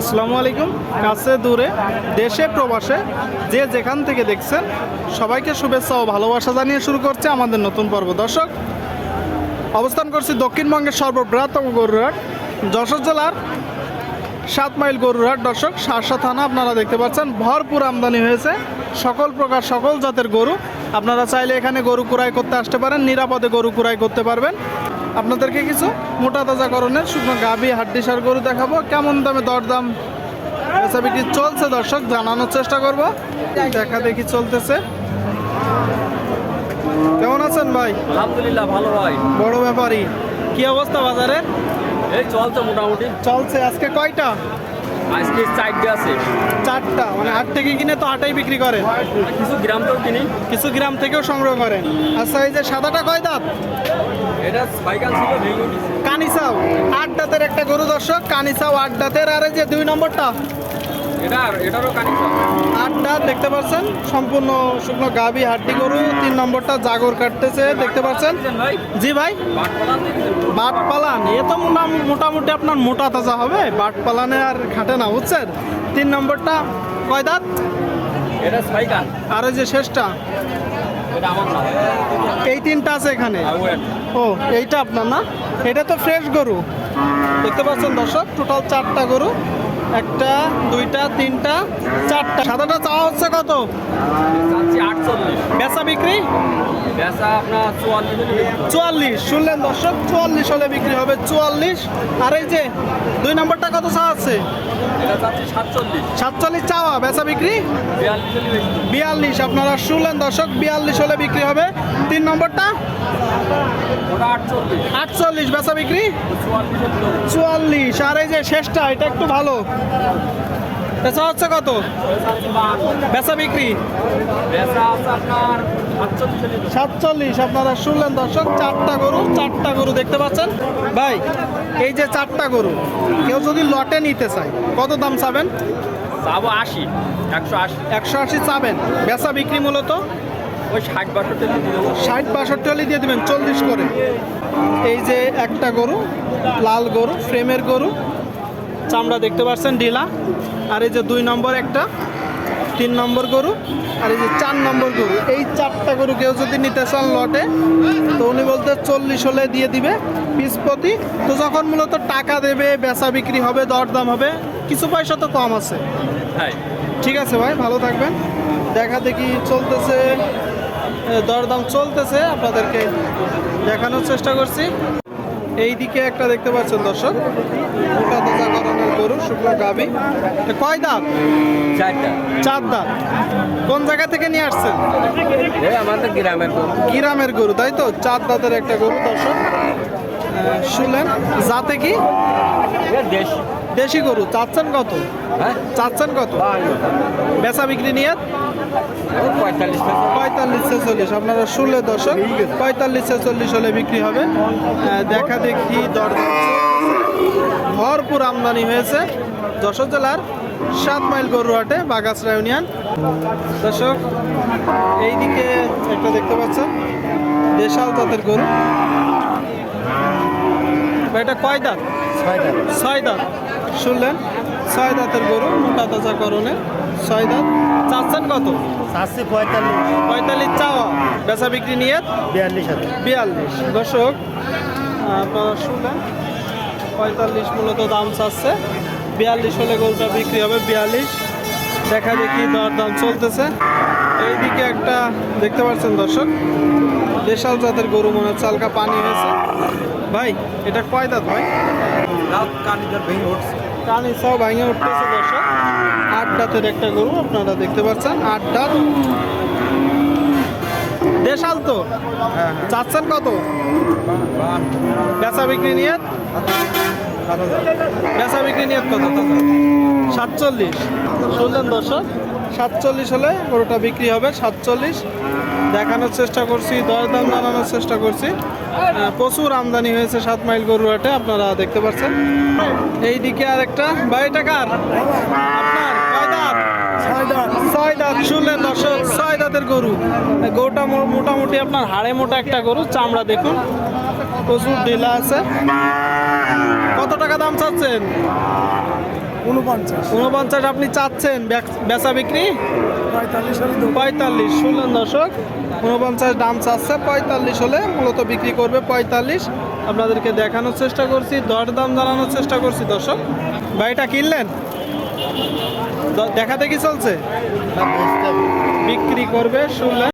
আসসালামু আলাইকুম। কাছে, দূরে, দেশে, প্রবাসে, যে যেখান থেকে দেখছেন, সবাইকে শুভেচ্ছা ও ভালোবাসা জানিয়ে শুরু করছে আমাদের নতুন পর্ব। দর্শক, অবস্থান করছি দক্ষিণবঙ্গের সর্ববৃহত্তম গরুরহাট, যশোর জেলার সাত মাইল গরুরহাট। দর্শক, সারসা থানা আপনারা দেখতে পাচ্ছেন, ভরপুর আমদানি হয়েছে। সকল প্রকার, সকল জাতের গরু। আপনারা চাইলে এখানে গরু কুড়াই করতে আসতে পারেন, নিরাপদে গরু কুড়াই করতে পারবেন। আপনাদেরকে কিছু মোটা তাজা তাজাকরণের শুকনো গাভি হাড্ডি সার গরু দেখাবো। কেমন দামে দরদাম? বিক্রি চলছে দর্শক জানানোর চেষ্টা করব। দেখা দেখি চলতেছে। কেমন আছেন ভাই? আলহামদুলিল্লাহ ভালো ভাই। বড় ব্যাপারী। কি অবস্থা বাজারে? এই চলছে মোটামুটি। চলছে আজকে কয়টা? আজকে চারটে আছে। চারটা মানে হাট থেকে কিনে তো হাটেই বিক্রি করেন। কিছু গ্রাম তো কিনি। কিছু গ্রাম থেকেও সংগ্রহ করেন। আচ্ছা এই যে সাদাটা কয় দাঁত? এটা ছিল ভেঙে কানিসাও আট দাঁতের একটা গরু দর্শক কানিসাও আট দাঁতের আর এই যে দুই নম্বরটা? এটা এটারও কানি আট দাঁত দেখতে পাচ্ছেন? সম্পূর্ণ শুকনো গাবি হাড্ডি গরু তিন নম্বরটা জাগর কাটতেছে দেখতে পাচ্ছেন? জি ভাই। বাট পালান এ তো মোটা- মোটামুটি আপনার মোটা তাজা হবে বাট পালানে আর খাটে না বুঝছেন? তিন নম্বরটা কয় দাঁত? এটা বাইকান আর যে শেষটা? এই তিনটা আছে এখানে। ও, এইটা আপনার না? এটা তো ফ্রেশ গরু। দেখতে পাচ্ছেন দর্শক টোটাল চারটা গরু। একটা দুইটা তিনটা চারটা। সাদাটা চাওয়া হচ্ছে কত? বেচা বিক্রি? চুয়াল্লিশ শুনলেন দর্শক চুয়াল্লিশ হলে বিক্রি হবে চুয়াল্লিশ। আর এই যে দুই নম্বরটা কত চাওয়া আছে? সাতচল্লিশ। চাওয়া বেচা বিক্রি? বিয়াল্লিশ আপনারা শুনলেন দর্শক বিয়াল্লিশ হলে বিক্রি হবে। তিন নম্বরটা? আটচল্লিশ। বেচা বিক্রি। চুয়াল্লিশ। আর এই যে শেষটা এটা একটু ভালো। বেচা হচ্ছে কত। বেচা বিক্রি। সাতচল্লিশ। আপনারা শুনলেন দর্শক চারটা গরু চারটা গরু দেখতে পাচ্ছেন। ভাই এই যে চারটা গরু কেউ যদি লটে নিতে চায় কত দাম চাবেন? যাব আশি একশো আশি। একশো আশি চাবেন। বেচা বিক্রি মূলত? ওই ষাট বাষট্টি ষাট বাষট্টি হলে দিয়ে দেবেন চল্লিশ করে। এই যে একটা গরু লাল গরু ফ্রেমের গরু চামড়া দেখতে পাচ্ছেন ডিলা আর এই যে দুই নম্বর একটা তিন নম্বর গরু আর এই যে চার নম্বর গরু। এই চারটা গরু কেউ যদি নিতে চান লটে তো উনি বলতে চল্লিশ হলে দিয়ে দিবে পিস প্রতি। তো যখন মূলত টাকা দেবে বেচা বিক্রি হবে দরদাম হবে কিছু পয়সা তো কম আছে। হ্যাঁ। ঠিক আছে ভাই ভালো থাকবেন। দেখা দেখি চলতেছে দরদাম চলতেছে আপনাদেরকে দেখানোর চেষ্টা করছি। এই দিকে একটা দেখতে পাচ্ছেন দর্শক। মোটা তাজা কারণের গরু শুকনো গাবি কয় দাঁত? চার দাঁত। কোন জায়গা থেকে নিয়ে আসছেন? আমাদের গ্রামের গরু। গ্রামের গরু তাই তো? চার দাঁতের একটা গরু দর্শক। শুনলেন যাতে কি? দেশি। গরু। চাচ্ছেন কত? হ্যাঁ? চাচ্ছেন কত? বেচা বিক্রি নিয়ে? পঁয়তাল্লিশ পঁয়তাল্লিশ ছেচল্লিশ আপনারা শুনলে দর্শক পঁয়তাল্লিশ ছেচল্লিশ হলে বিক্রি হবে। দেখা দেখি ভরপুর আমদানি হয়েছে যশোর জেলার সাত মাইল গরুহাটে বাগাসরা ইউনিয়ন। দর্শক এইদিকে একটা দেখতে পাচ্ছেন দেশাল জাতের গরু। এটা কয় দাঁত? ছয় দাঁত। শুনলেন ছয় দাঁতের গরু মোটা তাজা করণে ছয় দাঁত। চাচ্ছেন কত? চারশো পঁয়তাল্লিশ। পঁয়তাল্লিশ চাওয়া। বেচা বিক্রি নিয়ে বিয়াল্লিশ হাজার। বিয়াল্লিশ। দর্শক আপনারা শুনলেন পঁয়তাল্লিশ মূলত দাম চাচ্ছে। বিয়াল্লিশ হলে গরুটা বিক্রি হবে বিয়াল্লিশ। দেখা দেখি দর দাম চলতেছে। এইদিকে একটা দেখতে পাচ্ছেন দর্শক দেশাল জাতের গরু মনে হচ্ছে হালকা পানি হয়েছে। ভাই এটা কয় দাঁত ভাই? কানি সব ভাঙে উঠতেছে দর্শক। আট দাঁতের একটা গরু আপনারা দেখতে পাচ্ছেন আট দাঁত দেশাল তো? চাচ্ছেন কত? বেচা বিক্রি নিয়ে? বেচা বিক্রি নিয়ে কত? সাতচল্লিশ। শুনলেন দর্শক সাতচল্লিশ হলে গরুটা বিক্রি হবে সাতচল্লিশ। দেখানোর চেষ্টা করছি দরদাম জানানোর চেষ্টা করছি। প্রচুর আমদানি হয়েছে সাত মাইল গরু হাটে আপনারা দেখতে পাচ্ছেন। এইদিকে আরেকটা বাড়ি টাকার আপনার কয় দাঁত ছয় দাঁত শুনলেন দর্শক ছয় দাঁতের গরু গরুটা মোটামুটি আপনার হাড়ে মোটা একটা গরু চামড়া দেখুন। প্রচুর ঢিলা আছে। কত টাকা দাম চাচ্ছেন? উনপঞ্চাশ। উনপঞ্চাশ আপনি চাচ্ছেন বেচ- বিক্রি? পঁয়তাল্লিশ শুনলেন দর্শক। উনপঞ্চাশ দাম চাচ্ছে পঁয়তাল্লিশ হলে মূলত বিক্রি করবে পঁয়তাল্লিশ। আপনাদেরকে দেখানোর চেষ্টা করছি দর দাম জানানোর চেষ্টা করছি দর্শক। বাড়িটা কিনলেন? দেখা দেখি চলছে। বিক্রি করবে শুনলেন